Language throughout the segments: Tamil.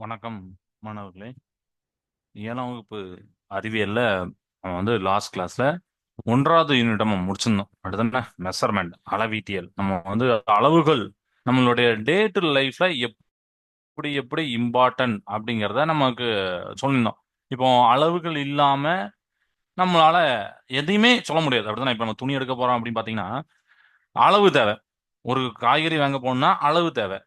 வணக்கம் மாணவர்களே. ஏழாம் வகுப்பு அறிவியல்ல நம்ம வந்து லாஸ்ட் கிளாஸ்ல ஒன்றாவது யூனிட் நம்ம முடிச்சிருந்தோம். அடுத்த மெஷர்மெண்ட் அளவீட்டியல். நம்ம வந்து அளவுகள் நம்மளுடைய டே டு லைஃப்ல எப்படி எப்படி இம்பார்ட்டன்ட் அப்படிங்கிறத நமக்கு சொல்லியிருந்தோம். இப்போ அளவுகள் இல்லாம நம்மளால எதையுமே சொல்ல முடியாது. அப்படிதான் இப்போ நம்ம துணி எடுக்க போறோம் அப்படின்னு பாத்தீங்கன்னா அளவு தேவை. ஒரு காய்கறி வாங்க போகணும்னா அளவு தேவை.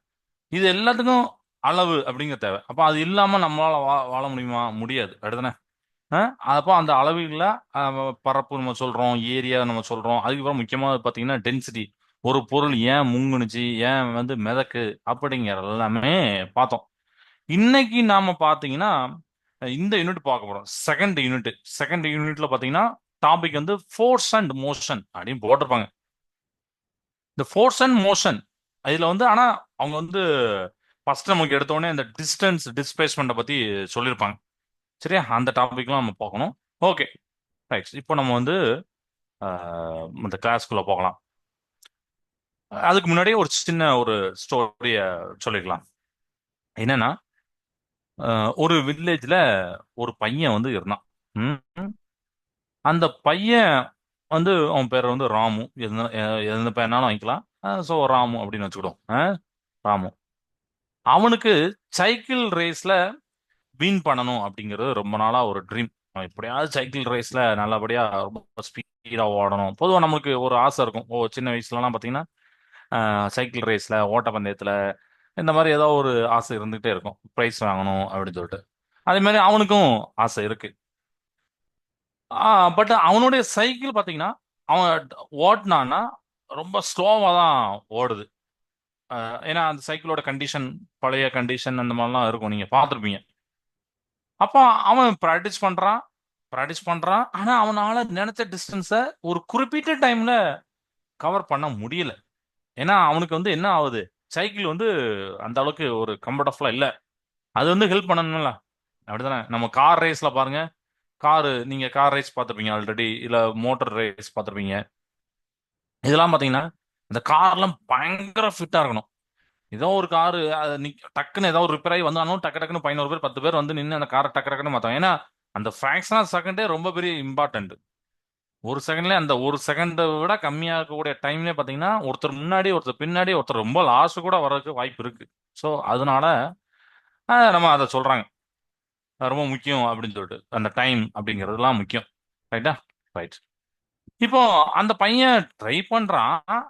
இது எல்லாத்துக்கும் அளவு அப்படிங்கிற தேவை. அப்போ அது இல்லாமல் நம்மளால் வா வாழ முடியுமா? முடியாது. அடுத்தானே அப்போ அந்த அளவுகளில் பரப்பு நம்ம சொல்கிறோம் ஏரியா நம்ம சொல்கிறோம் அதுக்கப்புறம் முக்கியமாக பார்த்தீங்கன்னா டென்சிட்டி ஒரு பொருள் ஏன் முங்குனுச்சு? ஏன் வந்து மிதக்கு? அப்படிங்கிற எல்லாமே பார்த்தோம். இன்னைக்கு நாம பார்த்தீங்கன்னா இந்த யூனிட் பார்க்க போகிறோம் செகண்ட் யூனிட் செகண்ட் யூனிட்ல பார்த்தீங்கன்னா டாபிக் வந்து ஃபோர்ஸ் அண்ட் மோஷன் அப்படின்னு போட்டிருப்பாங்க. இந்த ஃபோர்ஸ் அண்ட் மோஷன் இதில் வந்து ஆனால் அவங்க வந்து ஃபர்ஸ்ட் நமக்கு எடுத்தோடனே இந்த டிஸ்டன்ஸ் டிஸ்பிளேஸ்மெண்ட்டை பற்றி சொல்லியிருப்பாங்க சரியா? அந்த டாபிக்லாம் நம்ம பார்க்கணும் ஓகே ரைட் இப்போ நம்ம வந்து இந்த கிளாஸ்க்குள்ளே போகலாம். அதுக்கு முன்னாடியே ஒரு சின்ன ஒரு ஸ்டோரியை சொல்லிக்கலாம் என்னன்னா ஒரு வில்லேஜில் ஒரு பையன் வந்து இருந்தான். ம், அந்த பையன் வந்து அவன் பேர் வந்து ராமு. எந்த எந்த பையனாலும் வாங்கிக்கலாம். ஸோ ராமு அப்படின்னு வச்சுக்கிடும் ராமு. அவனுக்கு சைக்கிள் ரேஸ்ல வின் பண்ணணும் அப்படிங்கிறது ரொம்ப நாளா ஒரு ட்ரீம். எப்படியாவது சைக்கிள் ரேஸ்ல நல்லபடியா ரொம்ப ஸ்பீடா ஓடணும். பொதுவாக நமக்கு ஒரு ஆசை இருக்கும். ஓ சின்ன வயசுலலாம் பார்த்தீங்கன்னா சைக்கிள் ரேஸ்ல ஓட்டப்பந்தயத்துல இந்த மாதிரி ஏதோ ஒரு ஆசை இருந்துகிட்டே இருக்கும். ப்ரைஸ் வாங்கணும் அப்படின்னு சொல்லிட்டு. அதே மாதிரி அவனுக்கும் ஆசை இருக்கு. பட் அவனுடைய சைக்கிள் பார்த்தீங்கன்னா அவன் ஓட்டினான்னா ரொம்ப ஸ்லோவாக தான் ஓடுது. ஏன்னா அந்த சைக்கிளோட கண்டிஷன் பழைய கண்டிஷன் அந்த மாதிரிலாம் இருக்கும். நீங்கள் பார்த்துருப்பீங்க. அப்போ அவன் ப்ராக்டிஸ் பண்ணுறான் ப்ராக்டிஸ் பண்ணுறான் ஆனால் அவனால் நினைச்ச டிஸ்டன்ஸை ஒரு குறிப்பிட்ட டைமில் கவர் பண்ண முடியல. ஏன்னா அவனுக்கு வந்து என்ன ஆகுது? சைக்கிள் வந்து அந்த அளவுக்கு ஒரு கம்ஃபர்டபுளாக இல்லை. அது வந்து ஹெல்ப் பண்ணணும்ல. அப்படிதானே நம்ம கார் ரேஸில் பாருங்க. காரு நீங்கள் கார் ரேஸ் பார்த்துருப்பீங்க ஆல்ரெடி இல்லை மோட்டார் ரேஸ் பார்த்துருப்பீங்க. இதெல்லாம் பார்த்தீங்கன்னா இந்த கார்லாம் பயங்கர ஃபிட்டா இருக்கணும். ஏதோ ஒரு காரு டக்குன்னு ஏதோ ஒரு ரிப்பேர் ஆகி வந்தாலும் டக்கு டக்குன்னு பதினோரு பேர் பத்து பேர் வந்து நின்று அந்த காரை டக்கு டக்குன்னு மாத்தாங்க ஏன்னா அந்த ஃபிராக்ஷன் ஆஃப் செகண்டே ரொம்ப பெரிய இம்பார்ட்டன்ட் ஒரு செகண்ட்ல அந்த ஒரு செகண்டை விட கம்மியாக இருக்கக்கூடிய டைம்லேயே பார்த்தீங்கன்னா ஒருத்தர் முன்னாடி ஒருத்தர் பின்னாடி ஒருத்தர் ரொம்ப லாஸ்ட் கூட வர்றதுக்கு வாய்ப்பு இருக்கு. ஸோ அதனால நம்ம அதை சொல்றாங்க. ரொம்ப முக்கியம் அப்படின்னு சொல்லிட்டு அந்த டைம் அப்படிங்கிறதுலாம் முக்கியம். ரைட்டா ரைட் இப்போ அந்த பையன் ட்ரை பண்றான்.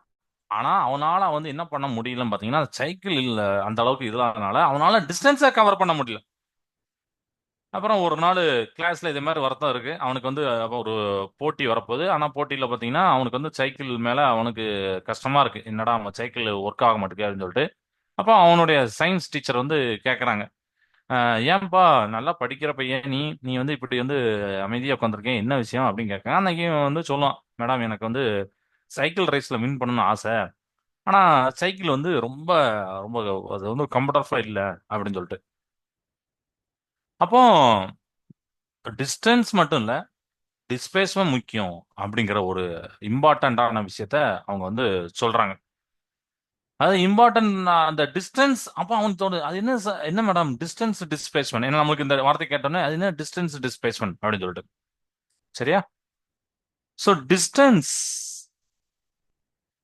ஆனா அவனால வந்து என்ன பண்ண முடியலன்னு பாத்தீங்கன்னா சைக்கிள் இல்ல அந்த அளவுக்கு இல்லாதனால அவனால டிஸ்டன்ஸை கவர் பண்ண முடியல. அப்புறம் ஒரு நாள் கிளாஸ்ல இதே மாதிரி வரத்தான் இருக்கு. அவனுக்கு வந்து ஒரு போட்டி வரப்போகுது. ஆனா போட்டியில பாத்தீங்கன்னா அவனுக்கு வந்து சைக்கிள் மேல அவனுக்கு கஷ்டமா இருக்கு. என்னடா அவன் சைக்கிள் ஒர்க் ஆக மாட்டேங்குது அப்படின்னு சொல்லிட்டு. அப்போ அவனுடைய சயின்ஸ் டீச்சர் வந்து கேக்குறாங்க. ஏன்பா நல்லா படிக்கிற பையன் நீ நீ வந்து இப்படி வந்து அமைதியா உட்காந்துருக்கேன் என்ன விஷயம்? அப்படின்னு கேட்க அன்னைக்கு வந்து சொல்லுவான் மேடம் எனக்கு வந்து சைக்கிள் ரேஸில் வின் பண்ணணும்னு ஆசை. ஆனால் சைக்கிள் வந்து ரொம்ப ரொம்ப அது வந்து கம்ஃபர்டபுளாக இல்லை அப்படின்னு சொல்லிட்டு. அப்போ டிஸ்டன்ஸ் மட்டும் இல்லை டிஸ்பிளேஸ்மெண்ட் முக்கியம் அப்படிங்கிற ஒரு இம்பார்ட்டண்ட்டான விஷயத்த அவங்க வந்து சொல்கிறாங்க அது இம்பார்ட்டன்ட் அந்த டிஸ்டன்ஸ் அப்போ அவனுக்கு தோணுது அது என்ன என்ன மேடம் டிஸ்டன்ஸ் டிஸ்பிளேஸ்மெண்ட் ஏன்னா நமக்கு இந்த வார்த்தை கேட்டோன்னே அது என்ன டிஸ்டன்ஸ் டிஸ்பிளேஸ்மெண்ட் அப்படின்னு சொல்லிட்டு. சரியா? ஸோ டிஸ்டன்ஸ்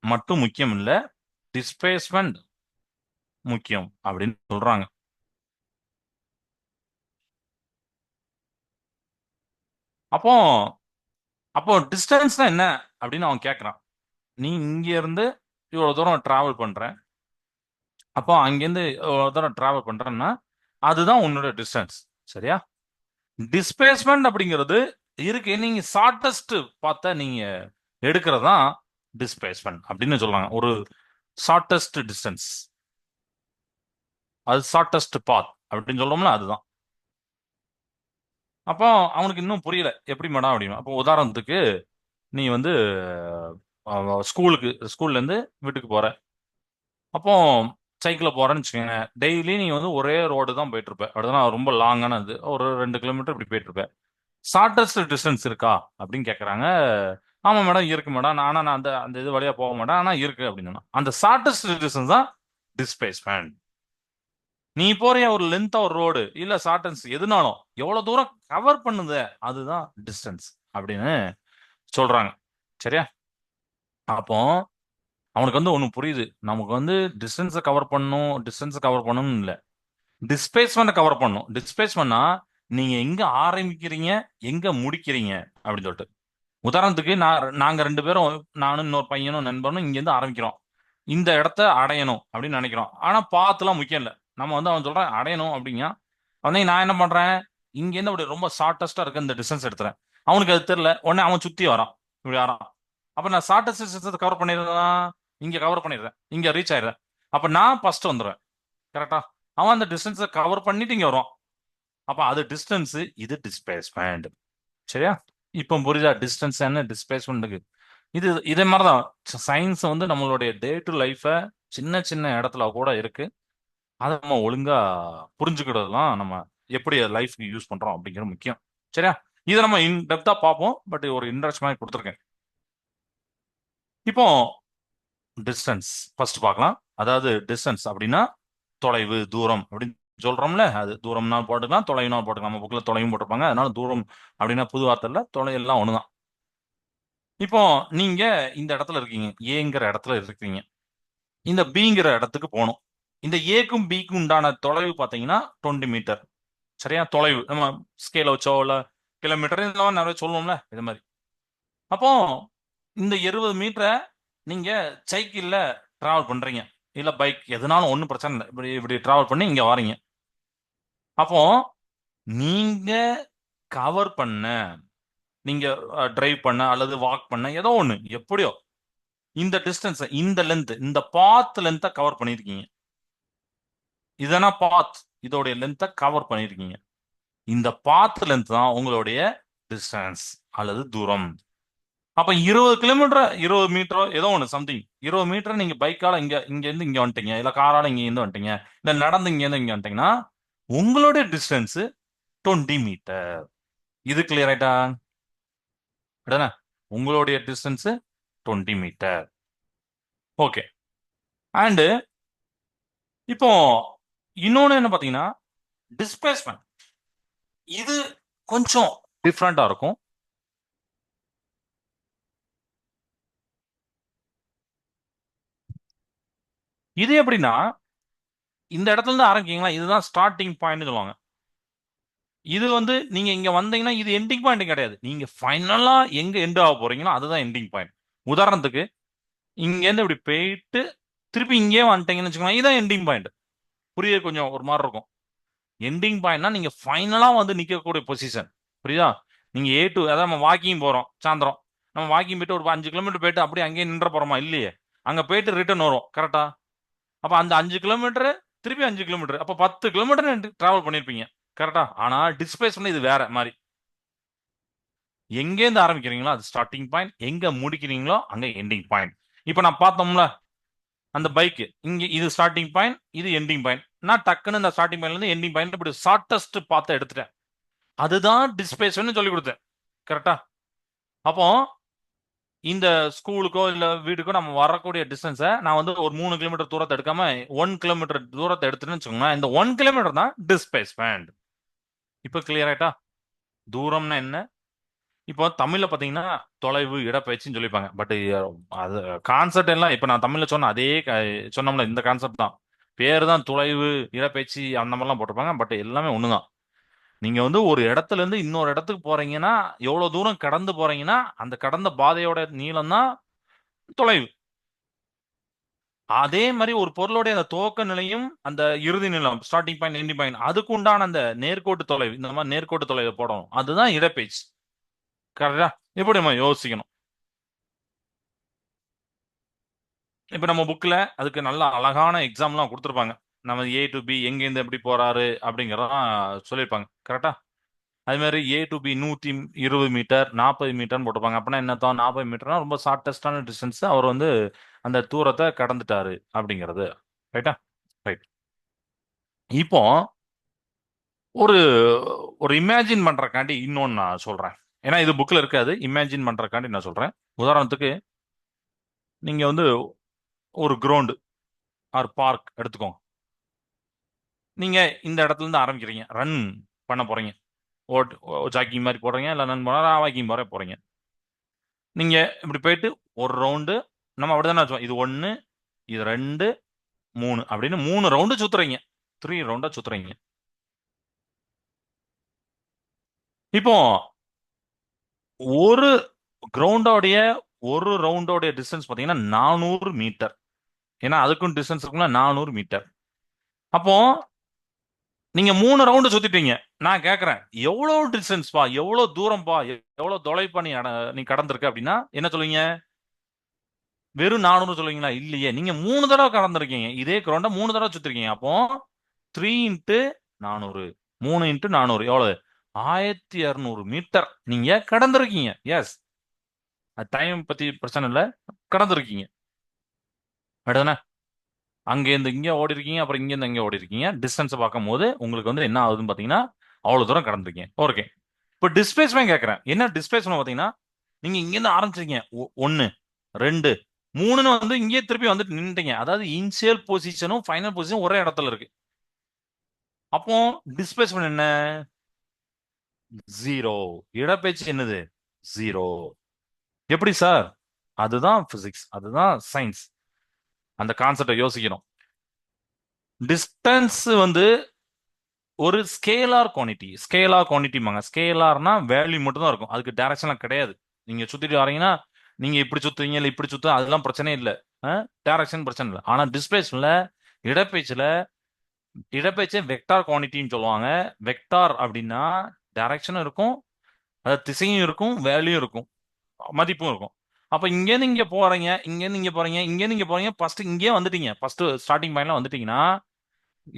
மட்டும் முக்கியம் இல்லை டிஸ்பிளேஸ்மெண்ட் முக்கியம் அப்படின்னு சொல்றாங்க. அப்போ அப்போ டிஸ்டன்ஸ்னா என்ன அப்படின்னு அவன் கேட்குறான் நீ இங்கேருந்து இருந்து தூரம் ட்ராவல் பண்ணுறேன் அப்போ அங்கேருந்து இவ்வளோ தூரம் ட்ராவல் பண்ணுறேன்னா அதுதான் உன்னோட டிஸ்டன்ஸ் சரியா? டிஸ்பிளேஸ்மெண்ட் அப்படிங்கிறது இருக்கு நீங்கள் ஷார்ட்டஸ்ட் பார்த்தா நீங்கள் எடுக்கிறது தான் டிஸ்பிளேஸ்மெண்ட் அப்படின்னு சொல்லுவாங்க ஒரு ஷார்டஸ்ட் டிஸ்டன்ஸ் அது ஷார்டஸ்ட் பாத் அப்படின்னு சொல்லோம்னா அதுதான். அப்போ அவனுக்கு இன்னும் புரியல. எப்படி மேடம் அப்படின்னு. அப்போ உதாரணத்துக்கு நீ வந்து ஸ்கூலுக்கு ஸ்கூல்லேருந்து வீட்டுக்கு போற. அப்போ சைக்கிளில் போகிறேன்னு வச்சுக்கோங்க. டெய்லி நீ வந்து ஒரே ரோடு தான் போயிட்டு இருப்ப அப்படிதான் ரொம்ப லாங்கான இது ஒரு ரெண்டு கிலோமீட்டர் இப்படி போயிட்டு இருப்ப டிஸ்டன்ஸ் இருக்கா? அப்படின்னு கேட்குறாங்க ஆமா மேடம் இருக்கு மேடம் ஆனா நான் அந்த அந்த இது வழியா போக மாட்டேன். ஆனா இருக்கு அப்படின்னு அந்த ஷார்ட்டஸ்ட் டிஸ்டன்ஸ் தான் டிஸ்பிளேஸ்மெண்ட் நீ போறிய ஒரு லென்த்தா ஒரு ரோடு இல்ல ஷார்டன்ஸ் எதுனாலும். எவ்வளவு தூரம் கவர் பண்ணுது அதுதான் டிஸ்டன்ஸ் அப்படின்னு சொல்றாங்க. சரியா? அப்போ அவனுக்கு வந்து ஒன்று புரியுது. நமக்கு வந்து டிஸ்டன்ஸை கவர் பண்ணணும் டிஸ்டன்ஸை கவர் பண்ணணும் இல்லை. டிஸ்பிளேஸ்மெண்ட் கவர் பண்ணும் டிஸ்பிளேஸ்மெண்ட்னா நீங்கள் எங்கே ஆரம்பிக்கிறீங்க எங்கே முடிக்கிறீங்க அப்படின்னு சொல்லிட்டு. உதாரணத்துக்கு நான் நாங்க ரெண்டு பேரும் நானும் இன்னொரு பையனும் நண்பனும் இங்க இருந்து ஆரம்பிக்கிறோம். இந்த இடத்த அடையணும் அப்படின்னு நினைக்கிறோம். ஆனா பாத்துலாம் முக்கியம் இல்ல. நம்ம வந்து அவன் சொல்றேன் அடையணும் அப்படிங்க வந்து நான் என்ன பண்றேன்? இங்க இருந்து அப்படி ரொம்ப ஷார்ட்டஸ்டா இருக்க இந்த டிஸ்டன்ஸ் எடுத்துறேன். அவனுக்கு அது தெரியல. உடனே அவன் சுத்தி வரான். இப்படி வரான் அப்ப நான் ஷார்ட்டஸ்ட் டிஸ்டன்ஸ் கவர் பண்ணிடுறேன்? இங்க கவர் பண்ணிடுறேன். இங்க ரீச் ஆயிடுறேன். அப்ப நான் ஃபர்ஸ்ட் வந்துடுவேன் கரெக்டா அவன் அந்த டிஸ்டன்ஸை கவர் பண்ணிட்டு இங்க வருவான். அப்ப அது டிஸ்டன்ஸ் இது டிஸ்பிளேஸ்மெண்ட் சரியா? இப்போ புரியுதா? டிஸ்டன்ஸ் என்ன டிஸ்பிளேஸ்மெண்ட்டுக்கு இது இதே மாதிரி தான் சயின்ஸ் வந்து நம்மளுடைய டே டு லைஃப்பை சின்ன சின்ன இடத்துல கூட இருக்கு. அதை நம்ம ஒழுங்காக புரிஞ்சுக்கிறதுலாம் நம்ம எப்படி லைஃப்க்கு யூஸ் பண்ணுறோம் அப்படிங்கிறது முக்கியம். சரியா? இதை நம்ம இன் டெப்தாக பார்ப்போம். பட் ஒரு இன்ட்ரெஸ்ட் மாதிரி கொடுத்துருக்கேன். இப்போ டிஸ்டன்ஸ் ஃபர்ஸ்ட் பார்க்கலாம். அதாவது டிஸ்டன்ஸ் அப்படின்னா தொலைவு தூரம் அப்படின்னு சொல்றோம்ல அது தூரம்னா போட்டுக்கலாம் தொலைவுனா போட்டுக்கலாம். நம்ம புக்கில் தொலைவும் போட்டிருப்பாங்க. அதனால தூரம் அப்படின்னா புது வார்த்தையில் தொலை எல்லாம் ஒண்ணுதான். இப்போ நீங்க இந்த இடத்துல இருக்கீங்க. ஏங்கிற இடத்துல இருக்கீங்க. இந்த பிங்கிற இடத்துக்கு போகணும். இந்த ஏக்கும் பிக்கும் உண்டான தொலைவு பார்த்தீங்கன்னா டுவெண்ட்டி மீட்டர் சரியா? தொலைவு. நம்ம ஸ்கேல வச்சோ இல்லை கிலோமீட்டர் இதெல்லாம் நிறைய சொல்லுவோம்ல இது மாதிரி. அப்போ இந்த இருபது மீட்டரை நீங்க சைக்கிளில் டிராவல் பண்றீங்க. இல்லை பைக் எதுனாலும் ஒன்றும் பிரச்சனை இல்லை. இப்படி இப்படி டிராவல் பண்ணி இங்கே வாரீங்க. அப்போ நீங்க கவர் பண்ண நீங்க டிரைவ் பண்ண அல்லது வாக் பண்ண ஏதோ ஒண்ணு எப்படியோ இந்த டிஸ்டன்ஸ் இந்த லென்த் இந்த பாத் லென்த்தை கவர் பண்ணிருக்கீங்க. இதனா பாத் இதோடைய லென்த்தை கவர் பண்ணிருக்கீங்க. இந்த பாத் லென்த் தான் உங்களுடைய டிஸ்டன்ஸ் அல்லது தூரம். அப்ப இருபது கிலோமீட்டர் இருபது மீட்டரோ ஏதோ ஒன்று சம்திங் இருபது மீட்டர் நீங்க பைக்கால இங்க இங்க இருந்து இங்க வந்துட்டீங்க இல்ல காரால இங்க இருந்து வந்துட்டீங்க இல்ல நடந்து இங்க இருந்து இங்க வந்துட்டீங்கன்னா உங்களுடைய டிஸ்டன்ஸ் டுவெண்ட்டி மீட்டர் இது கிளியர் ஆயிட்டா? உங்களுடைய distance twenty metre okay and இப்போ இன்னொன்னு என்ன பாத்தீங்கன்னா டிஸ்பிளேஸ்மெண்ட் இது கொஞ்சம் டிஃப்ரெண்டா இருக்கும். இது எப்படின்னா இந்த இடத்துல இருந்து ஆரம்பிக்கீங்களா இதுதான் ஸ்டார்டிங் பாயிண்ட் சொல்லுவாங்க. இது வந்து நீங்க இங்க வந்தீங்கன்னா இது எண்டிங் பாயிண்ட் கிடையாது. நீங்க ஃபைனலா எங்க எண்ட் ஆக போறீங்களோ அதுதான் எண்டிங் பாயிண்ட் உதாரணத்துக்கு இங்கேருந்து இப்படி போயிட்டு திருப்பி இங்கே வந்துட்டீங்கன்னு வச்சுக்கோங்க இதுதான் எண்டிங் பாயிண்ட் புரிய கொஞ்சம் ஒரு மாதிரி இருக்கும். எண்டிங் பாயிண்ட்னா நீங்க ஃபைனலா வந்து நிக்கக்கூடிய பொசிஷன் புரியுதா? நீங்க ஏ டு அதாவது நம்ம வாக்கிங் போறோம் சாயந்தரம். நம்ம வாக்கிங் போயிட்டு ஒரு அஞ்சு கிலோமீட்டர் போயிட்டு அப்படியே அங்கேயே நின்ற போறோமா? இல்லையே. அங்க போயிட்டு ரிட்டர்ன் வரும் கரெக்டா அப்ப அந்த அஞ்சு கிலோமீட்டர் திருப்பி அஞ்சு கிலோமீட்டர் அப்போ பத்து கிலோமீட்டர் டிராவல் பண்ணியிருப்பீங்க கரெக்டா ஆனா டிஸ்பிளேஸ்மெண்ட் இது வேற மாதிரி. எங்கேருந்து ஆரம்பிக்கிறீங்களோ அது ஸ்டார்டிங் பாயிண்ட் எங்க முடிக்கிறீங்களோ அங்க எண்டிங் பாயிண்ட் இப்போ நான் பார்த்தோம்ல அந்த பைக் இங்கே இது ஸ்டார்டிங் பாயிண்ட் இது எண்டிங் பாயிண்ட் நான் டக்குன்னு இந்த ஸ்டார்டிங் பாயிண்ட்ல இருந்து எண்டிங் பாயிண்ட் இப்படி ஷார்டஸ்ட் பார்த்து எடுத்துட்டேன். அதுதான் டிஸ்பிளேஸ்மெண்ட் சொல்லி கொடுத்தேன். கரெக்டா அப்போ இந்த ஸ்கூலுக்கோ இல்ல வீட்டுக்கோ நம்ம வரக்கூடிய டிஸ்டன்ஸை நான் வந்து ஒரு மூணு கிலோமீட்டர் தூரத்தை எடுக்காம ஒன் கிலோமீட்டர் தூரத்தை எடுத்துன்னு வச்சுக்கோங்களேன். இந்த ஒன் கிலோமீட்டர் தான் டிஸ்பிளேஸ்மெண்ட் இப்போ கிளியர் ஆயிட்டா? தூரம்னா என்ன? இப்போ தமிழ்ல பாத்தீங்கன்னா தொலைவு இடப்பயிற்சின்னு சொல்லிப்பாங்க. பட் அது கான்செப்ட் எல்லாம் இப்போ நான் தமிழ்ல சொன்ன அதே க- சொன்னோம்ல இந்த கான்செப்ட் தான். பேர் தான் தொலைவு இடப்பயிற்சி அந்த மாதிரிலாம் போட்டிருப்பாங்க. பட் எல்லாமே ஒண்ணுதான். நீங்க வந்து ஒரு இடத்துல இருந்து இன்னொரு இடத்துக்கு போறீங்கன்னா எவ்வளவு தூரம் கடந்து போறீங்கன்னா அந்த கடந்த பாதையோட நீளம் தான் தொலைவு. அதே மாதிரி ஒரு பொருளுடைய அந்த துவக்க நிலையும் அந்த இறுதி நிலம் ஸ்டார்டிங் பாயிண்ட் எண்டிங் பாயிண்ட் அதுக்கு உண்டான அந்த நேர்கோட்டு தொலைவு இந்த மாதிரி நேர்கோட்டு தொலைவை போடணும். அதுதான் இடப்பெயர்ச்சி கரெக்டா எப்படி நம்ம யோசிக்கணும்? இப்ப நம்ம புக்ல அதுக்கு நல்ல அழகான எக்ஸாம்லாம் கொடுத்துருப்பாங்க. நம்ம ஏ டு பி எங்கேருந்து எப்படி போறாரு அப்படிங்கிறதான் சொல்லியிருப்பாங்க. கரெக்டா அது மாதிரி ஏ டு பி நூற்றி இருபது மீட்டர் நாற்பது மீட்டர்னு போட்டிருப்பாங்க. அப்படின்னா என்னத்தான் நாற்பது மீட்டர்னா ரொம்ப ஷார்ட்டஸ்டான டிஸ்டன்ஸ் அவர் வந்து அந்த தூரத்தை கடந்துட்டாரு அப்படிங்கிறது. ரைட்டா ரைட் இப்போ ஒரு ஒரு இமேஜின் பண்ணுறக்காண்டி இன்னொன்று நான் சொல்கிறேன் ஏன்னா இது புக்கில் இருக்காது. இமேஜின் பண்ணுறக்காண்டி நான் சொல்கிறேன் உதாரணத்துக்கு நீங்கள் வந்து ஒரு கிரவுண்டு ஆர் பார்க் எடுத்துக்கோங்க. நீங்க இந்த இடத்துல இருந்து ஆரம்பிக்கிறீங்க. ரன் பண்ண போறீங்க. ஓட் ஜாக்கிங் மாதிரி போடுறீங்க இல்லை ரன் போனால் வாக்கிங் போற போறீங்க. நீங்க இப்படி போயிட்டு ஒரு ரவுண்டு நம்ம அப்படிதானே வச்சோம் இது ஒன்று இது ரெண்டு மூணு அப்படின்னு மூணு ரவுண்டு சுத்துறீங்க. த்ரீ ரவுண்டா சுத்துறீங்க. இப்போ ஒரு கிரவுண்டோடைய ஒரு ரவுண்டோடைய டிஸ்டன்ஸ் பார்த்தீங்கன்னா நானூறு மீட்டர் ஏன்னா அதுக்கும் டிஸ்டன்ஸ் இருக்குன்னா நானூறு மீட்டர் அப்போ நீங்க மூணு ரவுண்டு சுத்திட்டீங்க. நான் கேட்கறேன் எவ்வளவு டிஸ்டன்ஸ் பா எவ்வளவு தூரம் பா எவ்வளவு தொலைப்பா நீ அட- நீ கடந்திருக்க அப்படின்னா என்ன சொல்லுவீங்க? வெறும் நானூறு சொல்லுவீங்களா? இல்லையே. நீங்க மூணு தடவை கடந்திருக்கீங்க. இதே கிரௌண்ட மூணு தடவை சுத்திருக்கீங்க. அப்போ த்ரீ இன்ட்டு நானூறு. மூணு இன்ட்டு நானூறு. எவ்வளவு? ஆயிரத்தி இரநூறு மீட்டர் நீங்க கடந்திருக்கீங்க. எஸ் டைம் பத்தி பிரச்சனை இல்லை. கடந்திருக்கீங்க. அடுதானே அங்கேருந்து இங்கே ஓடி இருக்கீங்க அப்புறம் இங்கேருந்து இங்கே ஓடி இருக்கீங்க டிஸ்டன்ஸை பார்க்கும்போது உங்களுக்கு வந்து என்ன ஆகுதுன்னு பார்த்தீங்கன்னா அவ்வளோ தூரம் கடந்துருக்கீங்க. ஓகே இப்போ டிஸ்பிளேஸ்மெண்ட் கேட்குறேன். என்ன டிஸ்பிளேஸ்மெண்ட் பார்த்தீங்கன்னா நீங்கள் இங்கேருந்து ஆரம்பிச்சிருக்கீங்க. ஒன்று ரெண்டு மூணுன்னு வந்து இங்கேயே திருப்பி வந்துட்டு நின்றுட்டீங்க அதாவது இனிஷியல் பொசிஷனும் ஃபைனல் பொசிஷனும் ஒரே இடத்துல இருக்கு. அப்போ டிஸ்பிளேஸ்மெண்ட் என்ன? ஜீரோ இடப்பெயர்ச்சி என்னது? ஜீரோ எப்படி சார் அதுதான் பிசிக்ஸ் அதுதான் சயின்ஸ் அந்த கான்செப்டை யோசிக்கணும். டிஸ்டன்ஸ் வந்து ஒரு ஸ்கேலார் குவான்டிட்டி ஸ்கேலார் குவான்டிட்டிமாங்க ஸ்கேலார்னா வேல்யூ மட்டும் தான் இருக்கும். அதுக்கு டேரக்ஷன்லாம் கிடையாது. நீங்க சுத்திட்டு வரீங்கன்னா நீங்க இப்படி சுற்றுவீங்க இல்லை இப்படி சுத்து அதெல்லாம் பிரச்சனையே இல்லை. டேரக்ஷன் பிரச்சனை இல்லை. ஆனா டிஸ்பிளேஸ்ல இடப்பெயர்ச்சியில இடப்பெயர்ச்சி வெக்டார் குவான்டிட்டின்னு சொல்லுவாங்க. வெக்டார் அப்படின்னா டைரக்ஷனும் இருக்கும் அது திசையும் இருக்கும் வேல்யூ இருக்கும். மதிப்பும் இருக்கும். அப்ப இங்கேருந்து இங்கே போறீங்க இங்கேருந்து இங்கே போறீங்க இங்கேருந்து இங்கே போறீங்க ஃபர்ஸ்ட் இங்கே வந்துட்டீங்க. ஃபர்ஸ்ட் ஸ்டார்டிங் பாயிண்ட்ல வந்துட்டீங்கன்னா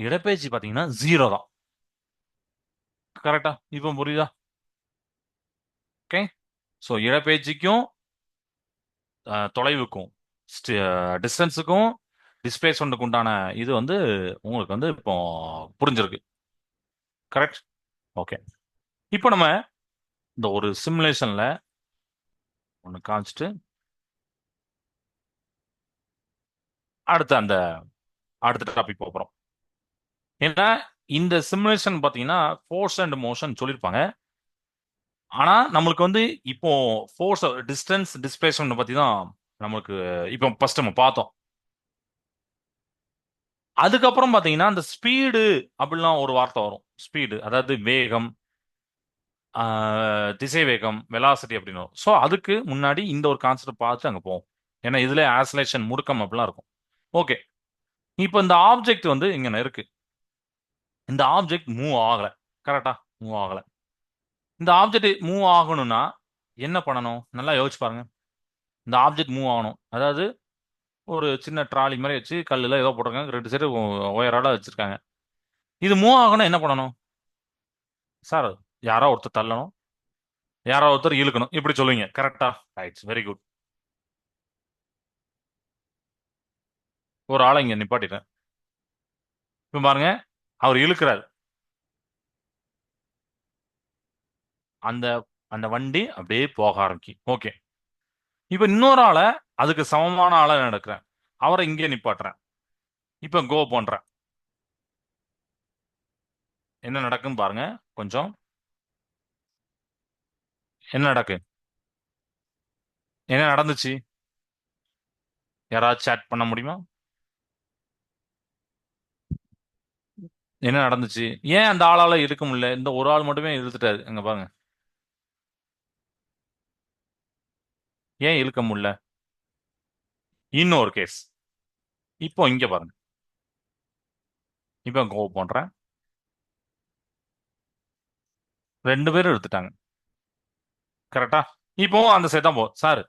இடப்பெயர்ச்சி பாத்தீங்கன்னா ஜீரோ தான். கரெக்டா இப்போ புரியுதா? ஓகே ஸோ இடப்பெயர்ச்சிக்கும் தொலைவுக்கும் டிஸ்டன்ஸுக்கும் டிஸ்பிளேஸ்மெண்ட்டுக்கு உண்டான இது வந்து உங்களுக்கு வந்து இப்போ புரிஞ்சிருக்கு. கரெக்ட் ஓகே இப்போ நம்ம இந்த ஒரு சிமுலேஷனில் ஒன்று காமிச்சிட்டு அடுத்த அந்த அடுத்த டாபிக் போகிறோம் ஏன்னா இந்த சிமுலேஷன் பார்த்தீங்கன்னா ஃபோர்ஸ் அண்ட் மோஷன் சொல்லியிருப்பாங்க. ஆனால் நம்மளுக்கு வந்து இப்போ ஃபோர்ஸ் டிஸ்டன்ஸ் டிஸ்பிளேஸ்மெண்ட் பற்றி தான் நம்மளுக்கு இப்போ ஃபர்ஸ்ட் நம்ம பார்த்தோம். அதுக்கப்புறம் பார்த்தீங்கன்னா அந்த ஸ்பீடு அப்படிலாம் ஒரு வார்த்தை வரும். ஸ்பீடு அதாவது வேகம் திசை வேகம் வெலாசிட்டி அப்படின்னு வரும். ஸோ அதுக்கு முன்னாடி இந்த ஒரு கான்செப்ட் பார்த்து அங்கே போவோம். ஏன்னா இதில் ஆசலேஷன் முடுக்கம் அப்படிலாம் இருக்கும். ஓகே இப்போ இந்த ஆப்ஜெக்ட் வந்து இங்கே இருக்கு. இந்த ஆப்ஜெக்ட் மூவ் ஆகலை. கரெக்டா மூவ் ஆகலை. இந்த ஆப்ஜெக்ட் மூவ் ஆகணும்னா என்ன பண்ணணும்? நல்லா யோசிச்சு பாருங்க. இந்த ஆப்ஜெக்ட் மூவ் ஆகணும். அதாவது ஒரு சின்ன ட்ராலி மாதிரி வச்சு கல்லில் ஏதோ போட்டிருக்காங்க. ரெண்டு சைடு ஒயரால வச்சுருக்காங்க. இது மூவ் ஆகணும் என்ன பண்ணணும்? சார் யாரோ ஒருத்தர் தள்ளணும். யாரோ ஒருத்தர் இழுக்கணும். இப்படி சொல்லுவீங்க. கரெக்டா ரைட்ஸ் வெரி குட் ஒரு ஆளை இங்க நிப்பாட்டிட்டேன். இப்போ பாருங்க அவர் இழுக்கிறார். அந்த அந்த வண்டி அப்படியே போக ஆரம்பிக்கும் ஓகே. இப்போ இன்னொரு ஆளை அதுக்கு சமமான ஆளை நடக்கிறேன் அவரை இங்கே நிப்பாட்டுறேன். இப்போ கோ பண்றேன். என்ன நடக்குன்னு பாருங்க கொஞ்சம். என்ன நடக்கு? என்ன நடந்துச்சு? யாராவது சேட் பண்ண முடியுமா? என்ன நடந்துச்சு? ஏன் அந்த ஆளால இழுக்க முடியல? இந்த ஒரு ஆள் மட்டுமே இழுத்துட்டாரு. அங்க பாருங்க. ஏன் இழுக்க முடியல? இன்னொரு கேஸ். இப்போ இங்க பாருங்க. இப்போ கோ பண்றேன் ரெண்டு பேரும் எடுத்துட்டாங்க கரெக்டா? இப்போ அந்த சைடு தான் போ சார்.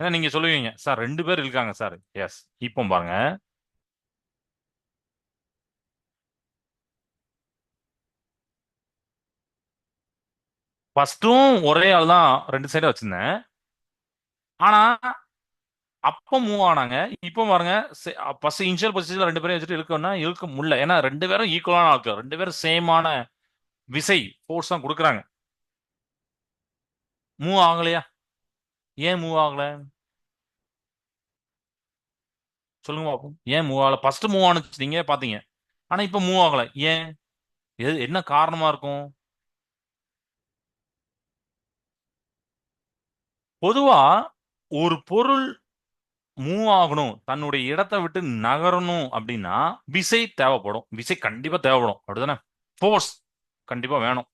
ஏன்னா நீங்க சொல்லுவீங்க சார் ரெண்டு பேர் இருக்காங்க சார். எஸ் இப்போ பாருங்க. ஃபஸ்ட்டும் ஒரே ஆள் தான் ரெண்டு சைடும் வச்சிருந்தேன். ஆனா அப்போ மூவ் ஆனாங்க. இப்போ பாருங்க ஃபர்ஸ்ட் இனிஷியல் பொசிஷன்ல ரெண்டு பேரும் வச்சுட்டு இழுக்கணும்னா இழுக்க முடியல. ஏன்னா ரெண்டு பேரும் ஈக்குவலான ஆட்கள். ரெண்டு பேரும் சேமான விசை ஃபோர்ஸ் தான் கொடுக்குறாங்க. மூவ் ஆகலையா? ஏன் மூவ் ஆகல? சொல்லுங்க பாப்போம். ஏன் மூவ் ஆகல? ஃபர்ஸ்ட் மூவ் ஆனிச்சு நீங்க பாத்தீங்க. ஆனா இப்ப மூவ் ஆகல. ஏன்? எது என்ன காரணமா இருக்கும்? பொதுவா ஒரு பொருள் மூவ் ஆகணும் தன்னுடைய இடத்தை விட்டு நகரணும் அப்படின்னா விசை தேவைப்படும். விசை கண்டிப்பா தேவைப்படும். அப்படிதானே ஃபோர்ஸ் கண்டிப்பா வேணும்.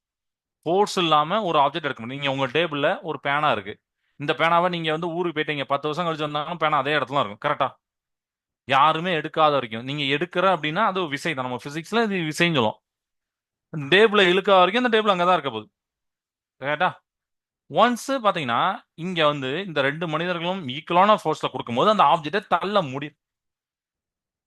ஃபோர்ஸ் இல்லாம ஒரு ஆப்ஜெக்ட் எடுக்க முடியும். நீங்க உங்க டேபிள்ல ஒரு பேனா இருக்கு. இந்த பேனாவை நீங்க வந்து ஊருக்கு போயிட்டீங்க பத்து வருஷம் கழிச்சு வந்தாலும் பேனா அதே இடத்துல இருக்கும். கரெக்டா யாருமே எடுக்காத வரைக்கும். நீங்க எடுக்கிற அப்படின்னா அது விசை தான். நம்ம பிசிக்ஸ்ல இது விசைன்னு சொல்லுவோம். டேபிள இழுக்காத வரைக்கும் அந்த டேபிள் அங்கதான் இருக்க போகுது. கரெக்டா ஒன்ஸ் பாத்தீங்கன்னா இங்க வந்து இந்த ரெண்டு மனிதர்களும் ஈக்குவலான ஃபோர்ஸ்ல கொடுக்கும்போது அந்த ஆப்ஜெக்டை தள்ள முடியும்.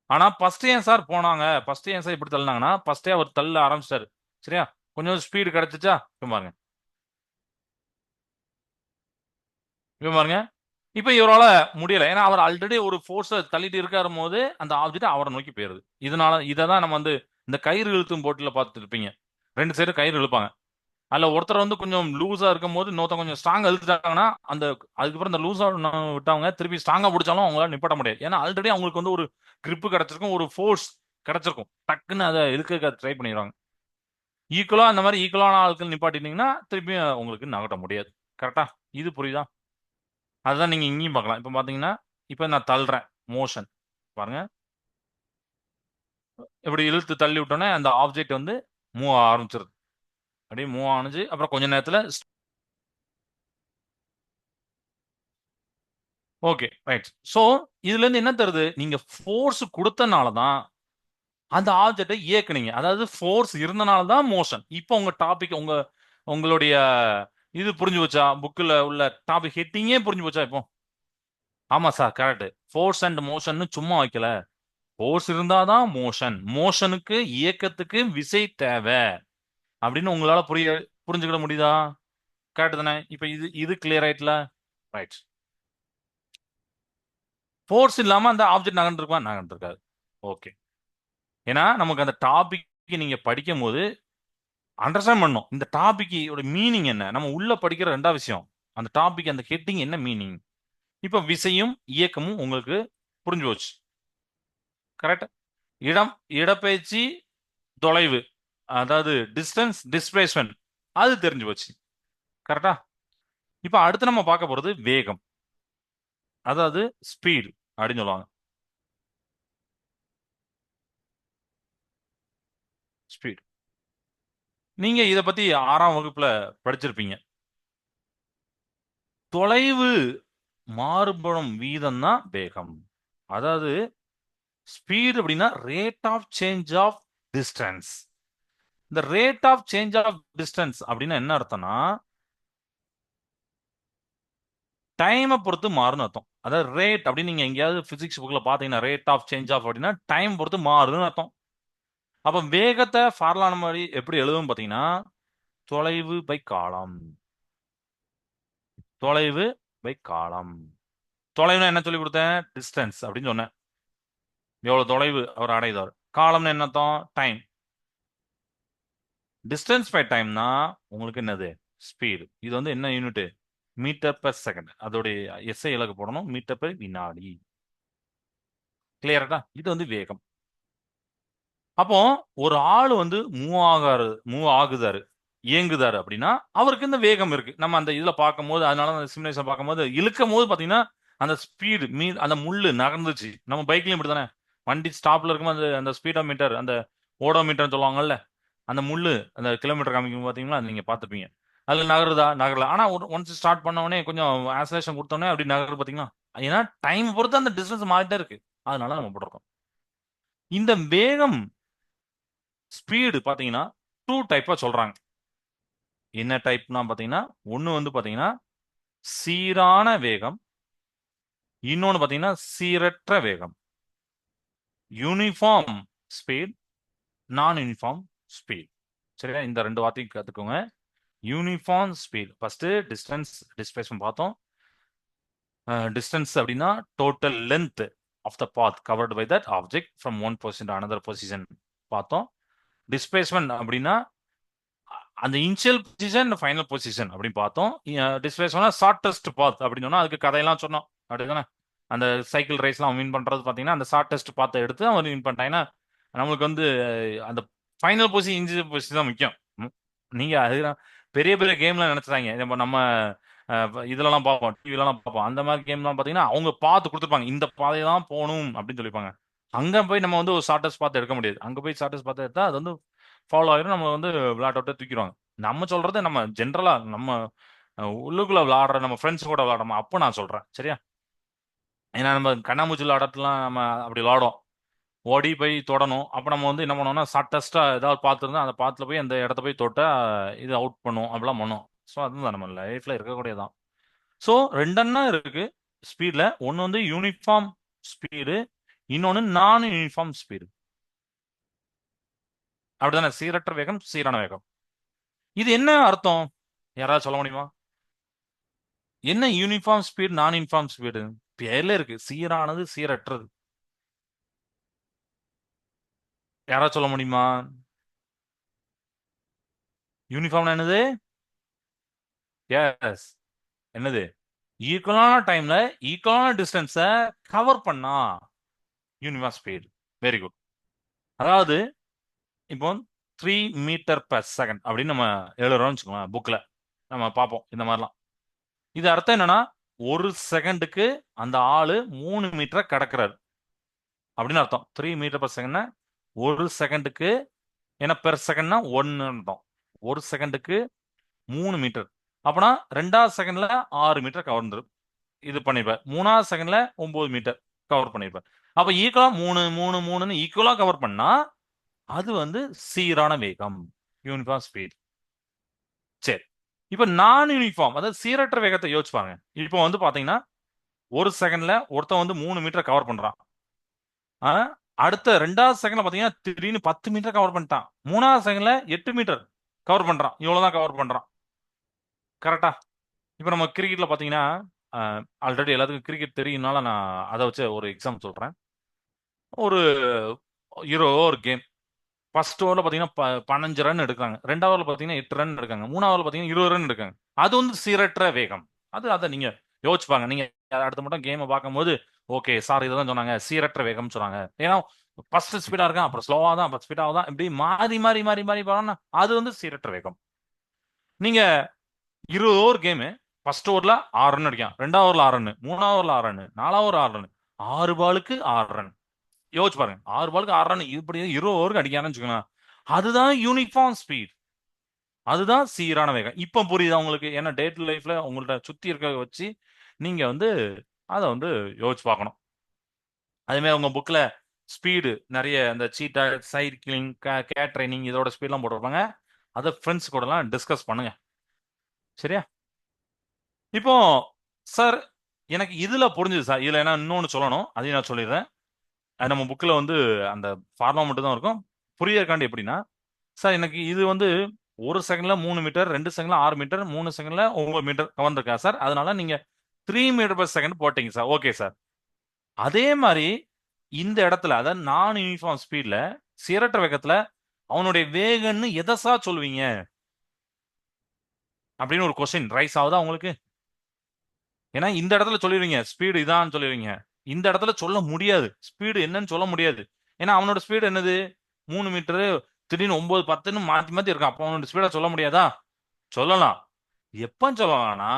ஆனா ஃபர்ஸ்ட் ஏன் சார் போனாங்க? ஃபர்ஸ்ட் ஏன் சார் இப்படி தள்ளினாங்கன்னா ஃபர்ஸ்டே அவர் தள்ள ஆரம்பிச்சிட்டாரு. சரியா? கொஞ்சம் ஸ்பீடு கிடைச்சிச்சா? பாருங்க. இப்போ பாருங்க. இப்போ இவரால் முடியலை. ஏன்னா அவர் ஆல்ரெடி ஒரு ஃபோர்ஸை தள்ளிட்டு இருக்காரு போது அந்த ஆப்ஜெக்ட் அவரை நோக்கி போயிருது. இதனால இதை தான் நம்ம வந்து இந்த கயிறு இழுத்தும் போட்டில் பார்த்துட்டு இருப்பீங்க ரெண்டு சைடு கயிறு இழுப்பாங்க. அதுல ஒருத்தர் வந்து கொஞ்சம் லூஸா இருக்கும் போது இன்னொருத்தர் கொஞ்சம் ஸ்ட்ராங்கா இழுத்துட்டாங்கன்னா அந்த அதுக்கப்புறம் இந்த லூஸா விட்டவங்க திருப்பி ஸ்ட்ராங்கா பிடிச்சாலும் அவங்களால நிப்பாட்ட முடியாது. ஏன்னா ஆல்ரெடி அவங்களுக்கு வந்து ஒரு கிரிப்பு கிடைச்சிருக்கும் ஒரு ஃபோர்ஸ் கிடைச்சிருக்கும். டக்குன்னு அதை இழுக்க ட்ரை பண்ணிடுவாங்க. ஈக்குவலா அந்த மாதிரி ஈக்குவலான ஆட்கள் நிப்பாட்டினீங்கன்னா திருப்பியும் உங்களுக்கு நகட்ட முடியாது. கரெக்டா இது புரியுதா? அதுதான் நீங்க இங்கேயும் பார்க்கலாம். இப்போ பாத்தீங்கன்னா இப்போ நான் தள்ளுறேன். மோஷன் பாருங்க. இப்படி இழுத்து தள்ளி விட்டோன்னே அந்த ஆப்ஜெக்ட் வந்து மூவ் ஆரம்பிச்சிருது. அப்படியே மூவ் ஆனிச்சு. அப்புறம் கொஞ்ச நேரத்தில் ஓகே ரைட் ஸோ இதுலேருந்து என்ன தருது? நீங்கள் ஃபோர்ஸ் கொடுத்தனால தான் அந்த ஆப்ஜெக்டை இயக்குனீங்க. அதாவது ஃபோர்ஸ் இருந்தனால தான் மோஷன் இப்போ உங்கள் டாபிக் உங்கள் உங்களுடைய இது புரிஞ்சு வச்சா புக்கில் உள்ள டாபிக் ஹெட்டிங்கே புரிஞ்சு போச்சா இப்போ? ஆமாம் sir correct force and motion சும்மா வைக்கல. ஃபோர்ஸ் இருந்தாதான் மோஷன் மோஷனுக்கு இயக்கத்துக்கு விசை தேவை. அப்படின்னு உங்களால புரிய புரிஞ்சுக்கிட முடியுதா? கரெக்ட் தானே? இப்போ இது இது கிளியர் ஆயிட்டல? ரைட் ஃபோர்ஸ் இல்லாம அந்த ஆப்ஜெக்ட் நகர்ந்துருக்குமா? நகர்ந்துருக்காது. ஓகே ஏன்னா நமக்கு அந்த டாபிக் நீங்க படிக்கும் போது அண்டர்ஸ்டாண்ட் பண்ணும் இந்த டாபிக்கோட மீனிங் என்ன? நம்ம உள்ள படிக்கிற ரெண்டாவது விஷயம். அந்த டாபிக் அந்த ஹெட்டிங் என்ன மீனிங் இப்ப விசையும் இயக்கமும் உங்களுக்கு புரிஞ்சு போச்சு. கரெக்ட் இடம் இடப்பெயர்ச்சி தொலைவு. அதாவது டிஸ்டன்ஸ் டிஸ்பிளேஸ்மெண்ட் அது தெரிஞ்சு போச்சு. கரெக்டா இப்போ அடுத்து நம்ம பார்க்க போகிறது வேகம். அதாவது ஸ்பீடு அப்படின்னு சொல்லுவாங்க. ஸ்பீடு நீங்கள் இதை பற்றி ஆறாம் வகுப்பில் படிச்சிருப்பீங்க. தொலைவு மாறுபடும் வீதம் தான் வேகம். அதாவது ஸ்பீடு அப்படின்னா rate of change of distance இந்த rate of change of distance அப்படின்னா என்ன அர்த்தம்னா டைமை பொறுத்து மாறுன்னு அர்த்தம். அதாவது ரேட் அப்படின்னு நீங்க எங்கேயாவது பிசிக்ஸ் புக்ல பாத்தீங்கன்னா ரேட் ஆஃப் சேஞ்ச் ஆஃப் அப்படின்னா டைம் பொறுத்து மாறுதுன்னு அர்த்தம். அப்ப வேகத்தை ஃபார்லான மாதிரி எப்படி எழுதும் பாத்தீங்கன்னா தொலைவு பை காலம் தொலைவு பை காலம் தொலைவுனா என்ன சொல்லி கொடுத்தேன்? டிஸ்டன்ஸ் அப்படின்னு சொன்னேன். எவ்வளவு தொலைவு? அவர் அடைதார் காலம்னு என்ன அர்த்தம்? டைம் டிஸ்டன்ஸ் பை டைம்னா உங்களுக்கு என்னது? ஸ்பீடு இது வந்து என்ன யூனிட் மீட்டர் பர் செகண்ட் அதோடைய எஸ்ஐ இலக்கு போடணும். மீட்டர் பர் வினாடி. கிளியரா இது வந்து வேகம். அப்போ ஒரு ஆள் வந்து மூவ் ஆகாரு மூவ் ஆகுதாரு இயங்குதாரு அப்படின்னா அவருக்கு இந்த வேகம் இருக்கு. நம்ம அந்த இதுல பார்க்கும்போது அதனால அந்த சிமுலேஷன் பார்க்கும்போது இழுக்கும் போது பாத்தீங்கன்னா அந்த ஸ்பீடு மீ அந்த முள்ளு நகர்ந்துச்சு நம்ம பைக்லயும் இப்படி தானே வண்டி ஸ்டாப்ல இருக்கும்போது அந்த அந்த ஸ்பீடோ மீட்டர் அந்த ஓடோ மீட்டர்னு சொல்லுவாங்கல்ல? அந்த முள்ளு அந்த கிலோமீட்டர் காமிக்கும் பார்த்தீங்களா நீங்கள் பார்த்துப்பீங்க அதில் நகருதா? நகரல. ஆனால் ஒன்ஸ் ஸ்டார்ட் பண்ணவொடனே கொஞ்சம் ஆசலேஷன் கொடுத்தோடனே அப்படி நகர் பார்த்தீங்களா ஏன்னா டைம் பொறுத்து அந்த டிஸ்டன்ஸ் மாறிட்டே இருக்கு. அதனால நம்ம போட்டிருக்கோம். இந்த வேகம் ஸ்பீடு பார்த்தீங்கன்னா டூ டைப்பாக சொல்கிறாங்க என்ன டைப்னா பார்த்தீங்கன்னா ஒன்று வந்து பார்த்தீங்கன்னா சீரான வேகம் இன்னொன்று பார்த்தீங்கன்னா சீரற்ற வேகம். Uniform speed non uniform speed சரியா? இந்த ரெண்டு வார்த்தையும் கற்றுக்கோங்க uniform speed first distance displacement பார்த்தோம். டிஸ்டன்ஸ் அப்படின்னா total length of the path covered by that object from one position another position பார்த்தோம். டிஸ்பிளேஸ்மெண்ட் அப்படின்னா அந்த இனிஷியல் பொசிஷன் ஃபைனல் பொசிஷன் அப்படின்னு பார்த்தோம். டிஸ்பிளேஸ்மெண்ட் ஷார்டஸ்ட் பாத் அப்படின்னு சொன்னால் அதுக்கு கதையெல்லாம் சொன்னோம். அப்படிதானே? அந்த சைக்கிள் ரேஸ்லாம் வின் பண்ணுறது பார்த்தீங்கன்னா அந்த ஷார்டஸ்ட் பாத்தை எடுத்து அவன் வின் பண்ணிட்டான் ஏன்னா நம்மளுக்கு வந்து அந்த ஃபைனல் பொசிஷன் இன்ஜி பொசிஷன் தான் முக்கியம். நீங்க அது பெரிய பெரிய கேம்லாம் நினைச்சாங்க நம்ம நம்ம இதுலலாம் பார்ப்போம் டிவிலலாம் பார்ப்போம். அந்த மாதிரி கேம்லாம் பார்த்தீங்கன்னா அவங்க பார்த்து கொடுத்துருப்பாங்க. இந்த பாதையை தான் போகணும் அப்படின்னு சொல்லிப்பாங்க. அங்கே போய் நம்ம வந்து ஒரு ஷார்ட்டஸ்ட் பார்த்து எடுக்க முடியாது. அங்கே போய் ஷார்ட்டஸ்ட் பார்த்து எடுத்தா அது வந்து ஃபாலோ ஆகிடும் நம்ம வந்து விளையாட்ட விட்டு தூக்கிடுவாங்க. நம்ம சொல்றது நம்ம ஜென்ரலா நம்ம உள்ளுக்குள்ள விளாடுற நம்ம ஃப்ரெண்ட்ஸ் கூட விளாடுறோம் அப்போ நான் சொல்றேன். சரியா? ஏன்னா நம்ம கண்ணாமூச்சி விளாடத்துலாம் நம்ம அப்படி விளாடுவோம் ஓடி போய் தொடணும். அப்போ நம்ம வந்து என்ன பண்ணுவோம்னா ஷார்ட்டஸ்ட்டாக ஏதாவது பார்த்துருந்தா அந்த பாத்தில் போய் அந்த இடத்த போய் தொட்டா இது அவுட் பண்ணும் அப்படிலாம் பண்ணும். ஸோ அதுதான் நம்ம லைஃப்பில் இருக்கக்கூடியதான் ஸோ ரெண்டெண்ணா இருக்கு ஸ்பீடில் ஒன்று வந்து யூனிஃபார்ம் ஸ்பீடு இன்னொன்று நான் யூனிஃபார்ம் ஸ்பீடு அப்படிதானே? சீரற்ற வேகம் சீரான வேகம். இது என்ன அர்த்தம்? யாராவது சொல்ல முடியுமா? என்ன uniform speed non uniform speed பேர்ல இருக்கு. சீரானது சீரற்றது. யாராவது சொல்ல முடியுமா? யூனிஃபார்ம்னா என்னது? எஸ் என்னது? ஈக்குவலான டைம்ல ஈக்குவலான டிஸ்டன்ஸை கவர் பண்ணா யூனிஃபார்ம் ஸ்பீடு வெரி குட் அதாவது இப்போ த்ரீ மீட்டர் பர் செகண்ட் அப்படின்னு நம்ம எழுதுறோம்னு வச்சுக்கோங்களேன் புக்கில் நம்ம பார்ப்போம் இந்த மாதிரிலாம். இது அர்த்தம் என்னன்னா ஒரு செகண்டுக்கு அந்த ஆள் மூணு மீட்டரை கடக்குறாரு. அப்படின்னு அர்த்தம். த்ரீ மீட்டர் பர் செகண்ட்னா ஒரு செகண்டுக்கு ஏன்னா பெர் செகண்ட்னா ஒன்னு அர்த்தம் ஒரு செகண்டுக்கு மூணு மீட்டர் அப்போனா ரெண்டாவது செகண்ட்ல ஆறு மீட்டர் கவர் இது பண்ணிருப்பார் மூணாவது செகண்ட்ல ஒன்பது மீட்டர் கவர் பண்ணியிருப்பார் அப்போ ஈக்குவலாக மூணு மூணு மூணுன்னு ஈக்குவலாக கவர் பண்ணா அது வந்து சீரான வேகம். யூனிஃபார்ம் ஸ்பீட் சரி. இப்போ நான் யூனிஃபார்ம் அதாவது சீரற்ற வேகத்தை யோசிச்சு பாருங்க. இப்போ வந்து பார்த்தீங்கன்னா ஒரு செகண்ட்ல ஒருத்தன் வந்து மூணு மீட்டர் கவர் பண்றான். ஆ, அடுத்த ரெண்டாவது செகண்ட்ல பாத்தீங்கன்னா திடீர்னு பத்து மீட்டர் கவர் பண்ணிட்டான். மூணாவது செகண்ட்ல எட்டு மீட்டர் கவர் பண்றான். இவ்வளவுதான் கவர் பண்றான். கரெக்டா இப்போ நம்ம கிரிக்கெட்ல பாத்தீங்கன்னா ஆல்ரெடி எல்லாத்துக்கும் கிரிக்கெட் தெரியும்னால நான் அதை வச்சு ஒரு எக்ஸாம் சொல்றேன். ஒரு இருபது ஓவர் கேம் ஃபர்ஸ்ட் ஓவரில் பார்த்தீங்கன்னா ப- பதினஞ்சு ரன் எடுக்காங்க ரெண்டாவது பார்த்தீங்கன்னா எட்டு ரன் எடுக்காங்க மூணாவது பார்த்தீங்கன்னா இருபது ரன் எடுக்காங்க அது வந்து சீரற்ற வேகம். அது அதை நீங்கள் யோசிச்சுப்பாங்க நீங்கள் அடுத்த மட்டும் கேமை பார்க்கும்போது ஓகே சார் இதை தான் சொன்னாங்க. சீரற்ற வேகம்னு சொன்னாங்க. ஏன்னா ஃபர்ஸ்ட் ஸ்பீடா இருக்கான் அப்புறம் ஸ்லோவா தான். அப்புறம் ஸ்பீடாக தான் இப்படி மாறி மாறி மாறி மாறி போனா அது வந்து சீரற்ற வேகம். நீங்க இருபது ஓவர் கேமு ஃபர்ஸ்ட் ஓவர்ல ஆறு ரன் அடிக்கான் ரெண்டாவது ஓவர்ல ஆறு ரன் மூணாவது ஓவர்ல ஆறு ரன் நாலாவது ஓவர் ஆறு ரன் ஆறு பாலுக்கு ஆறு ரன் யோசிச்சு பாருங்க. ஆறு பாலுக்கு ஆறு ரன் இப்படி இருபது ஓவருக்கு அடிக்கான்னு வச்சுக்கோங்க அதுதான் யூனிஃபார்ம் ஸ்பீட் அதுதான் சீரான வேகம். இப்போ புரியுது உங்களுக்கு? ஏன்னா டே டு லைஃப்ல உங்கள்ட்ட சுத்தி இருக்க வச்சு நீங்க வந்து அதை வந்து யோசிச்சு பார்க்கணும் அதேமாதிரி உங்கள் புக்கில் ஸ்பீடு நிறைய அந்த சீட்டா சைக்கிளிங் கேட் ட்ரைனிங் இதோட ஸ்பீட்லாம் போட்டிருப்பாங்க. அதை ஃப்ரெண்ட்ஸ் கூடலாம் டிஸ்கஸ் பண்ணுங்க. சரியா? இப்போ சார் எனக்கு இதில் புரிஞ்சுது சார் இதில் என்ன இன்னொன்று சொல்லணும் அதையும் நான் சொல்லிடுறேன். அது நம்ம புக்கில் வந்து அந்த ஃபார்மா மட்டும் தான் இருக்கும். புரியறக்காண்டி எப்படின்னா சார் எனக்கு இது வந்து ஒரு செகண்ட்ல மூணு மீட்டர் ரெண்டு செகண்ட்ல ஆறு மீட்டர் மூணு செகண்ட்ல ஒன்பது மீட்டர் கவர்ந்துருக்கா சார் அதனால நீங்கள் த்ரீ மீட்டர் பர் செகண்ட் போட்டீங்க சார் ஓகே சார் அதே மாதிரி இந்த இடத்துல அதாவது நான் யூனிஃபார்ம் ஸ்பீட்ல சிரட்ட வேகத்துல அவனுடைய வேகம்னு எதசா சொல்லுவீங்க? அப்படின்னு ஒரு கொஸ்டின் ரைஸ் ஆகுதா உங்களுக்கு? ஏன்னா இந்த இடத்துல சொல்லிடுவீங்க ஸ்பீடு இதான்னு சொல்லிடுவீங்க. இந்த இடத்துல சொல்ல முடியாது. ஸ்பீடு என்னன்னு சொல்ல முடியாது. ஏன்னா அவனோட ஸ்பீடு என்னது? மூணு மீட்டரு திடீர்னு ஒன்பது பத்துன்னு மாத்தி மாத்தி இருக்கான் அப்போ அவனோட ஸ்பீடா சொல்ல முடியாதா? சொல்லலாம். எப்ப சொல்லலாம்னா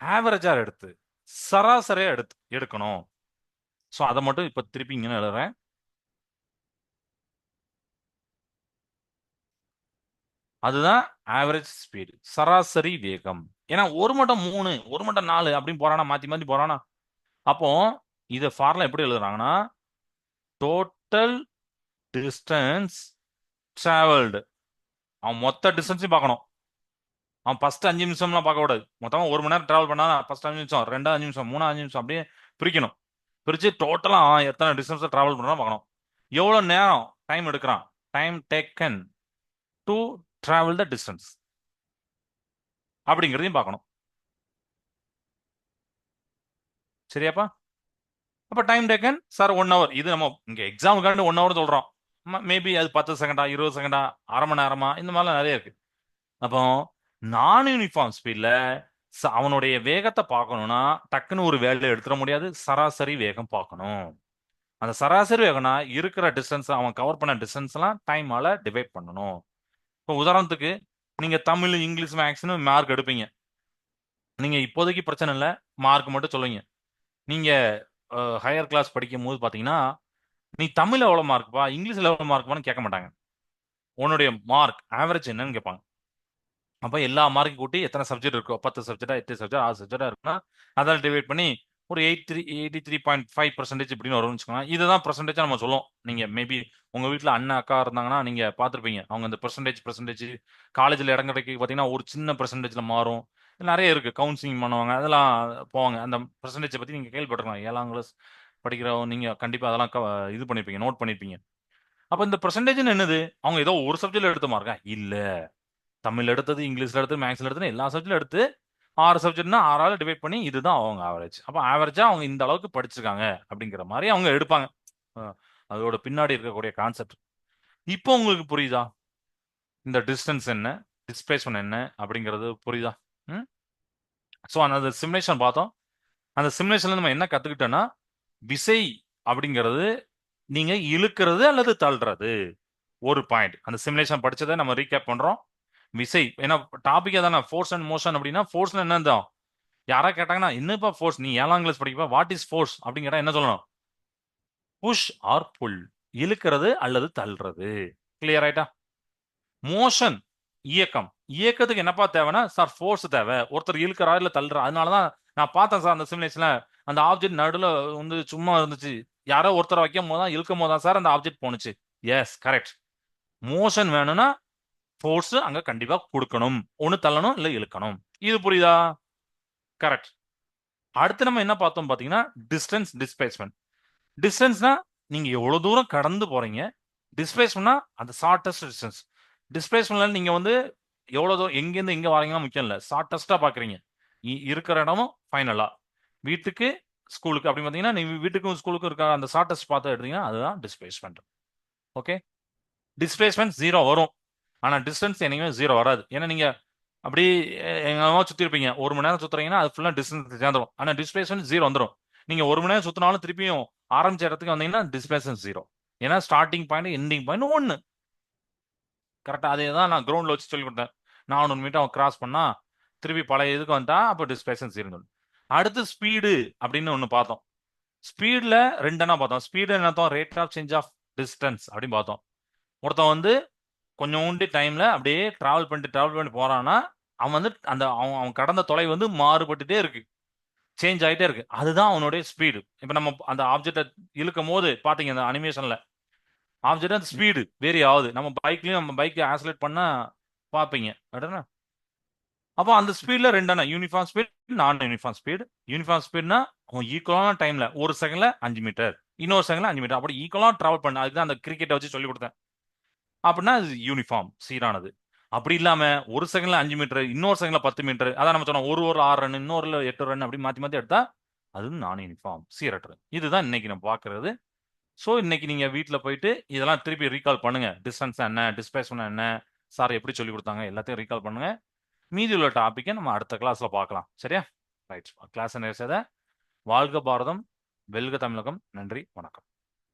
ஆவரேஜா எடுத்து சராசரியா எடுத்து எடுக்கணும். ஸோ அதை மட்டும் இப்ப திருப்பி இங்க எழுதுறேன். அதுதான் ஆவரேஜ் ஸ்பீடு சராசரி வேகம். ஏன்னா ஒரு மட்டம் மூணு ஒரு மட்டம் நாலு அப்படின்னு போறானா மாத்தி மாத்தி போறானா? அப்போ இதை ஃபார்முலா எப்படி எழுதுறாங்கன்னா டோட்டல் டிஸ்டன்ஸ் டிராவல்டு அவன் மொத்த டிஸ்டன்ஸையும் பார்க்கணும். அவன் ஃபர்ஸ்ட் அஞ்சு நிமிஷம்லாம் பார்க்க கூடாது. ஒரு மணி நேரம் ட்ராவல் பண்ணா ஃபர்ஸ்ட் அஞ்சு நிமிஷம் ரெண்டாவது அஞ்சு நிமிஷம் மூணாவது அஞ்சு நிமிஷம் அப்படியே பிரிக்கணும். பிரித்து டோட்டலாக அவன் எத்தனை டிஸ்டன்ஸில் ட்ராவல் பண்றான் பார்க்கணும். எவ்வளோ நேரம் டைம் எடுக்கிறான்? Time taken to travel the distance அப்படிங்கிறதையும் பார்க்கணும். சரியாப்பா? அப்போ time taken sir one hour இது நம்ம இங்கே எக்ஸாமுக்காண்டு ஒன் ஹவர் சொல்கிறோம் மேபி அது பத்து செகண்டா இருபது செகண்டா அரை மணி நேரமா? இந்த மாதிரிலாம் நிறைய இருக்கு. அப்போ நான் யூனிஃபார்ம் ஸ்பீட்ல அவனுடைய வேகத்தை பார்க்கணும்னா டக்குன்னு ஒரு வேலையை எடுத்துட முடியாது. சராசரி வேகம் பார்க்கணும். அந்த சராசரி வேகம்னா இருக்கிற டிஸ்டன்ஸ் அவன் கவர் பண்ண டிஸ்டன்ஸ்லாம் டைமால டிவைட் பண்ணணும். இப்போ உதாரணத்துக்கு நீங்க தமிழ் இங்கிலீஷ் மேக்ஸ்னு மார்க் எடுப்பீங்க. நீங்க இப்போதைக்கு பிரச்சனை இல்லை மார்க் மட்டும் சொல்லுங்க. நீங்க ஹையர் கிளாஸ் படிக்கும் போது பார்த்தீங்கன்னா நீ தமிழ் எவ்வளோ மார்க்பா இங்கிலீஷில் எவ்வளோ மார்க்பான்னு கேட்க மாட்டாங்க. உன்னுடைய மார்க் ஆவரேஜ் என்னன்னு கேட்பாங்க. அப்போ எல்லா மார்க்கும் கூட்டி எத்தனை சப்ஜெக்ட் இருக்கோ பத்து சப்ஜெக்டா எட்டு சப்ஜெக்ட் ஆறு சப்ஜெக்டா இருக்குன்னா அதால் டிவைட் பண்ணி ஒரு eight three eighty three point five percentage இப்படின்னு வரும்னு வச்சுக்கோங்க இதுதான் பர்சன்டேஜ் நம்ம சொல்லுவோம். நீங்க மேபி உங்க வீட்டில் அண்ணன் அக்கா இருந்தாங்கன்னா நீங்க பார்த்துருப்பீங்க. அவங்க அந்த பர்சன்டேஜ் பர்சன்டேஜ் காலேஜில் இடம் கிடைக்க பார்த்தீங்கன்னா ஒரு சின்ன பர்சன்டேஜில் மாறும். நிறைய இருக்குது கவுன்சிலிங் பண்ணுவாங்க. அதெல்லாம் போவாங்க. அந்த பர்சன்டேஜை பற்றி நீங்கள் கேள்விப்பட்டிருக்கலாம். ஏழாம் கிளாஸ் படிக்கிறவங்க நீங்கள் கண்டிப்பாக அதெல்லாம் க- இது பண்ணிருப்பீங்க. நோட் பண்ணியிருப்பீங்க அப்போ இந்த பர்சன்டேஜ்னு என்னது? அவங்க ஏதோ ஒரு சப்ஜெக்ட்ல எடுத்த மார்க்கா இல்லை. தமிழ் எடுத்தது இங்கிலீஷ்ல எடுத்தது மேக்ஸ்ல எடுத்தது எல்லா சப்ஜெக்ட்ல எடுத்து ஆறு சப்ஜெக்ட்னா ஆறால டிவைட் பண்ணி இதுதான் அவங்க ஆவரேஜ் அப்போ ஆவரேஜா அவங்க இந்த அளவுக்கு படிச்சிருக்காங்க அப்படிங்கிற மாதிரி அவங்க எடுப்பாங்க. அதோட பின்னாடி இருக்கக்கூடிய கான்செப்ட் இப்போ உங்களுக்கு புரியுதா? இந்த டிஸ்டன்ஸ் என்ன? டிஸ்பிளேஸ்மெண்ட் என்ன? அப்படிங்கிறது புரியுதா? ம்? ஸோ அந்த சிமுலேஷன் பார்த்தோம். அந்த சிமுலேஷன்ல நம்ம என்ன கத்துக்கிட்டோம்னா விசை அப்படிங்கிறது நீங்க இழுக்கிறது அல்லது தள்ளுறது. ஒரு பாயிண்ட் அந்த சிமுலேஷன் படிச்சதை நம்ம ரீகேப் பண்றோம். விசை ஏன்னா டாபிக் தானே ஃபோர்ஸ் அண்ட் மோஷன் அப்படின்னா ஃபோர்ஸ்ல என்ன தான் யாரா கேட்டாங்கன்னா என்னப்பா ஃபோர்ஸ் நீ ஏழாம் கிளாஸ் படிக்கப்பா வாட் இஸ் ஃபோர்ஸ் அப்படின்னு கேட்டா என்ன சொல்லணும்? புஷ் ஆர் புல் இழுக்கிறது அல்லது தள்ளுறது. கிளியர் ஆயிட்டா? மோஷன் இயக்கம். இயக்கத்துக்கு என்னப்பா தேவைன்னா சார் ஃபோர்ஸ் தேவை. ஒருத்தர் இழுக்கிறா இல்ல தள்ளுறா? அதனாலதான் நான் பார்த்தேன் சார் அந்த சிமுலேஷன்ல அந்த ஆப்ஜெக்ட் நடுவில் வந்து சும்மா இருந்துச்சு. யாரோ ஒருத்தர் வைக்கும் போது தான் இழுக்கும் போது தான் சார் அந்த ஆப்ஜெக்ட் போனுச்சு எஸ் கரெக்ட் மோஷன் வேணும்னா ஃபோர்ஸ் அங்க கண்டிப்பா கொடுக்கணும். ஒன்னு தள்ளணும் இல்ல இழுக்கணும். இது புரியுதா? கரெக்ட் அடுத்து நம்ம என்ன பார்த்தோம் பாத்தீங்கன்னா டிஸ்டன்ஸ் டிஸ்பிளேஸ்மெண்ட் டிஸ்டன்ஸ்னா நீங்க எவ்வளவு தூரம் கடந்து போறீங்க டிஸ்பிளேஸ்மெண்ட்னா அந்த ஷார்டஸ்ட் டிஸ்டன்ஸ் டிஸ்பிளேஸ்மெண்ட்ல நீங்க வந்து எவ்வளவு தூரம் எங்கேருந்து எங்க வரீங்கன்னா முக்கியம் இல்ல. ஷார்டஸ்டா பாக்குறீங்க. இருக்கிற இடமும் ஃபைனலா வீட்டுக்கு ஸ்கூலுக்கு அப்படி பார்த்தீங்கன்னா நீ வீட்டுக்கும் ஸ்கூலுக்கும் இருக்க அந்த ஷார்டஸ்ட் பார்த்து எடுத்தீங்கன்னா அதுதான் டிஸ்பிளேஸ்மெண்ட் ஓகே டிஸ்பிளேஸ்மெண்ட் ஜீரோ வரும். ஆனால் டிஸ்டன்ஸ் என்னைக்குமே ஜீரோ வராது. ஏன்னா நீங்கள் அப்படி எ- எங்கேயாவது இருப்பீங்க. ஒரு மணி நேரம் சுற்றுறீங்கன்னா அது ஃபுல்லாக டிஸ்டன்ஸ் சேர்ந்துடும் ஆனால் டிஸ்பிளேஸ்மெண்ட் ஜீரோ வந்துடும் நீங்கள் ஒரு மணி நேரம் சுற்றினாலும் திருப்பியும் ஆரம்பிச்ச இடத்துக்கு வந்தீங்கன்னா டிஸ்பிளேஸ்மெண்ட் ஜீரோ ஏன்னா ஸ்டார்டிங் பாயிண்ட் எண்டிங் பாயிண்ட் ஒன்று கரெக்டாக அதே தான் நான் கிரௌண்டில் வச்சு சொல்லி கொடுத்தேன். நானூறு மீட்டர் அவன் கிராஸ் பண்ணா திருப்பி பழைய இதுக்கு வந்தால் அப்போ டிஸ்பிளேஸ்மெண்ட் ஜீரோ அடுத்து ஸ்பீடு அப்படின்னு ஒன்று பார்த்தோம். ஸ்பீடில் ரெண்டெண்ணா பார்த்தோம். Speed என்னத்தோம் rate of change of distance அப்படின்னு பார்த்தோம். ஒருத்தன் வந்து கொஞ்சோண்டு டைம்ல அப்படியே டிராவல் பண்ணிட்டு டிராவல் பண்ணி போறான்னா அவன் வந்து அந்த அவன் அவன் கடந்த தொலை வந்து மாறுபட்டுட்டே இருக்கு. சேஞ்ச் ஆகிட்டே இருக்கு. அதுதான் அவனுடைய ஸ்பீடு இப்போ நம்ம அந்த ஆப்ஜெக்டை இழுக்கும் போது பாத்தீங்க அந்த அனிமேஷன்ல ஆப்ஜெக்ட் அந்த ஸ்பீடு வேரி ஆகுது. நம்ம பைக்லயும் நம்ம பைக்கை ஆக்சிலேட் பண்ணா பார்ப்பீங்க அப்படின்னா அப்போ அந்த ஸ்பீட்ல ரெண்டான uniform speed non uniform speed uniform ஸ்பீட்னா அவன் ஈக்குவலான டைம்ல ஒரு செகண்ட்ல அஞ்சு மீட்டர் இன்னொரு செகண்ட்ல அஞ்சு மீட்டர் அப்படி ஈக்குவலாக ட்ராவல் பண்ண அதுதான் அந்த கிரிக்கெட்டை வச்சு சொல்லி கொடுத்தேன். அப்படின்னா அது யூனிஃபார்ம் சீரானது. அப்படி இல்லாம ஒரு செகண்ட்ல அஞ்சு மீட்டர் இன்னொரு செகண்ட்ல பத்து மீட்டர் அதான் நம்ம சொன்னோம் ஒரு ஒரு ஆறு ரன் இன்னொரு எட்டு ரன் அப்படி மாத்தி மாத்தி எடுத்தா அது நான் யூனிஃபார்ம் சீரற்று இதுதான் இன்னைக்கு நம்ம பாக்குறது ஸோ இன்னைக்கு நீங்க வீட்டில் போயிட்டு இதெல்லாம் திருப்பி ரீகால் பண்ணுங்க. டிஸ்டன்ஸ் என்ன டிஸ்பேஸ்மெண்ட் என்ன சார் எப்படி சொல்லி கொடுத்தாங்க எல்லாத்தையும் ரீகால் பண்ணுங்க. மீதி உள்ள டாப்பிக்கை நம்ம அடுத்த கிளாஸ்ல பார்க்கலாம். சரியா? ரைட் கிளாஸ் நேர்ச்சதை வாழ்க பாரதம் வெல்க தமிழகம். நன்றி வணக்கம்.